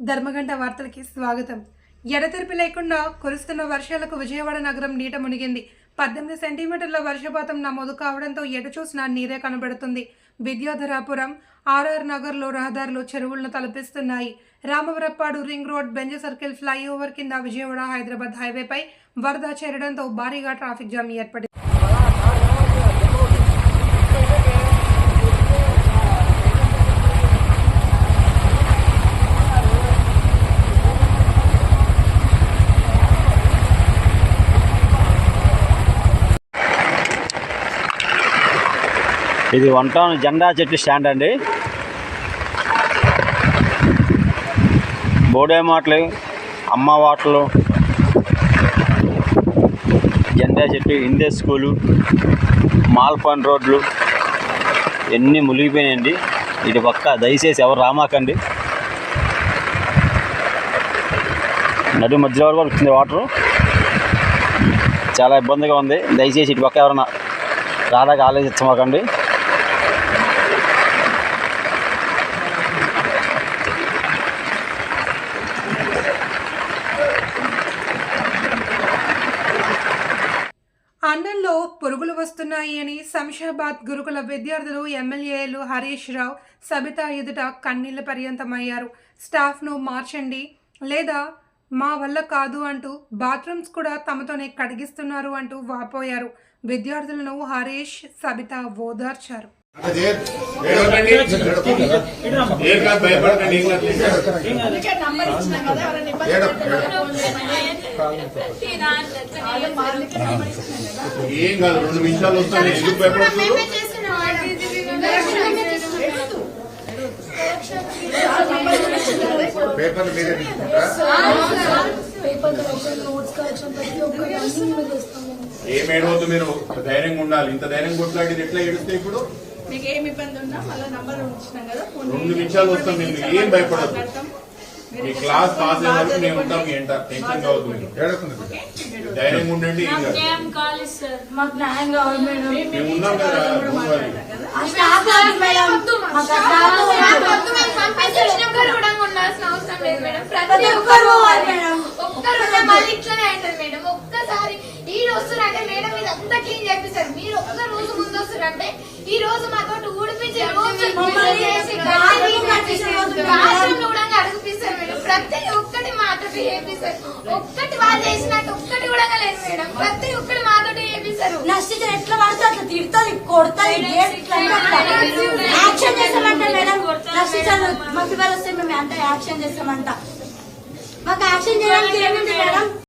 ధర్మగంట వార్తలకి స్వాగతం. ఎడతెరిపి లేకుండా కురుస్తున్న వర్షాలకు విజయవాడ నగరం నీట మునిగింది. పద్దెనిమిది సెంటీమీటర్ల వర్షపాతం నమోదు కావడంతో ఎటు చూసినా నీరే కనబడుతుంది. విద్యాధరాపురం ఆర్ఆర్ నగర్లో రహదారులు చెరువులను తలపిస్తున్నాయి. Ramavarappadu ring road Benz circle flyover కింద విజయవాడ హైదరాబాద్ హైవేపై వరద చేరడంతో భారీగా ట్రాఫిక్ జామ్ ఏర్పడింది. ఇది వన్ టౌన్ జెండా చెట్టు స్టాండ్ అండి. బోడే మాటలు అమ్మ వాటలు జెండా చెట్టు హిందే స్కూలు మాల్పన్ రోడ్లు ఎన్ని మునిగిపోయినాయండి. ఇటు పక్క దయచేసి ఎవరు రామాకండి. నడు మధ్యలో వరకు వచ్చింది వాటరు? చాలా ఇబ్బందిగా ఉంది. దయచేసి ఇటు పక్క ఎవరన్నా రాదాకా ఆలోచించమాకండి. అన్నంలో పురుగులు వస్తున్నాయి అని శంషాబాద్ గురుకుల విద్యార్థులు ఎమ్మెల్యేలు హరీష్ రావు సబిత ఎదుట కన్నీళ్ళ పర్యంతమయ్యారు. స్టాఫ్ను మార్చండి లేదా మా వల్ల కాదు అంటూ బాత్రూమ్స్ కూడా తమతోనే కడిగిస్తున్నారు అంటూ వాపోయారు. విద్యార్థులను హరీష్ సబిత ఓదార్చారు. ఏం కాదు భయపడకండి ఏం కాదు రెండు నిమిషాలు వస్తాను ఎందుకు భయపడుతున్నారు పేపర్ మీరే ఏం ఏడవద్దు మీరు ధైర్యంగా ఉండాలి. ఇంత ధైర్యం కొట్లాడి ఎట్లా ఏడిస్తే ఇప్పుడు? మీకు ఏమి ఇబ్బంది ఉన్నా మళ్ళీ నంబర్ ఇచ్చినాం కదా రెండు నిమిషాలు వస్తాం మేము ఏం మాట్లాడతాం మీ క్లాస్ పాస్ అయ్యే వరకు మేము ఉంటాం మీ ఎంట టెన్షన్ కావద్దు మీరు. ఏడవుతుంది ధైర్యంగా ఉండండి ఏం కాదు. ఏం కాలేదు సార్. మాకు న్యాయం కావాలి మేడం. మేము ఉన్నాం కదా మేడం. ఒక్కసారి ఈ రోజు వస్తున్నారంటే మేడం ఇది అంతా క్లీన్ చేపిస్తారు. మీరు ఒక్క రోజు ముందు వస్తున్నారంటే ఈ రోజు మాతో ఊడిపించి ప్రతి ఒక్కటి మాతో చేపిస్తారు. ఒక్కటి వాళ్ళు చేసినట్టు ఒక్కటి కూడా లేదు మేడం. ప్రతి ఒక్కటి మాతో చేపిస్తారు. నష్టించిన ఎట్లా పడితే అట్లా తిడుతుంది కొడుతుంది. యాక్షన్ చేస్తామంట మేడం. మాకు ఇవాళ వస్తే మేము అంటే యాక్షన్ చేస్తామంట. మాకు యాక్షన్ చేయడానికి ఏముంది మేడం?